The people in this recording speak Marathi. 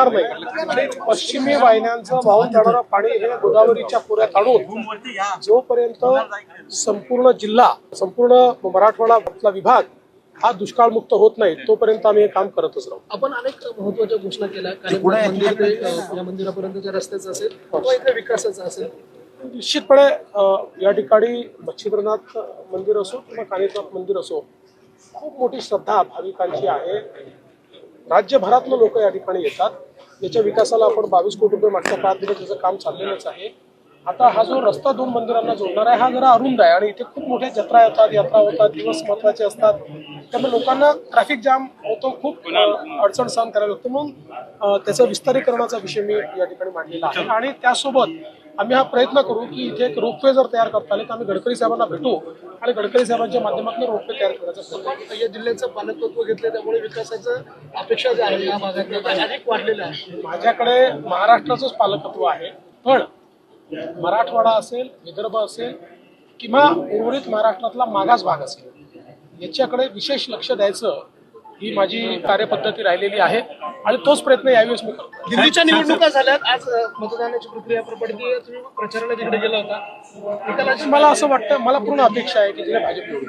होणार नाही. आणि पश्चिमी वाहिन्यांचं वाहून जाणारं पाणी हे गोदावरीच्या पुऱ्यात आणून जोपर्यंत संपूर्ण जिल्हा संपूर्ण मराठवाडा विभाग हा दुष्काळमुक्त होत नाही तोपर्यंत आम्ही हे काम करतच राहू. आपण अनेक महत्त्वाच्या घोषणा केल्या. कारण मंदिरापर्यंतच्या रस्त्याचं असेल किंवा इथे विकासाचं असेल. निश्चितपणे या ठिकाणी मच्छिंद्रनाथ मंदिर असो किंवा कानिनाथ मंदिर असो खूप मोठी श्रद्धा भाविकांची आहे. राज्यभरातनं लोक या ठिकाणी येतात. याच्या विकासाला आपण बावीस कोटी रुपये मागच्या काळात दिले त्याचं काम चाललेलंच आहे. आता हा जो रस्ता दोन मंदिरांना जोडणार आहे हा जरा अरुंद आहे आणि इथे खूप मोठ्या जत्रा येतात यात्रा होतात दिवस महत्त्वाचे असतात. त्यामुळे लोकांना ट्रॅफिक जाम होतो खूप अडचण सहन करायला लागतो. म्हणून त्याचं विस्तारीकरणाचा विषय मी या ठिकाणी मांडलेला आहे. आणि त्यासोबत आम्ही हा प्रयत्न करू की इथे एक रोपवे जर तयार करता आले तर आम्ही गडकरी साहेबांना भेटू आणि गडकरी साहेबांच्या माध्यमातून रोपवे तयार करण्याचा प्रयत्न करू. या जिल्ह्याचं पालकत्व घेतलं त्यामुळे विकासाचं अपेक्षा ज्या आहे या भागात अधिक वाढलेल्या आहे. माझ्याकडे महाराष्ट्राचंच पालकत्व आहे पण मराठवाडा असेल विदर्भ असेल किंवा उर्वरित महाराष्ट्रातला मागास भाग असेल याच्याकडे विशेष लक्ष द्यायचं ही माझी कार्यपद्धती राहिलेली आहे आणि तोच प्रयत्न यावेळेस मी करतो दिल्लीच्या निवडणुका झाल्यात आज मतदानाची प्रक्रिया पार पडली तुम्ही प्रचाराला तिकडे गेला होता मला असं वाटतं मला पूर्ण अपेक्षा आहे की तिथे भाजप.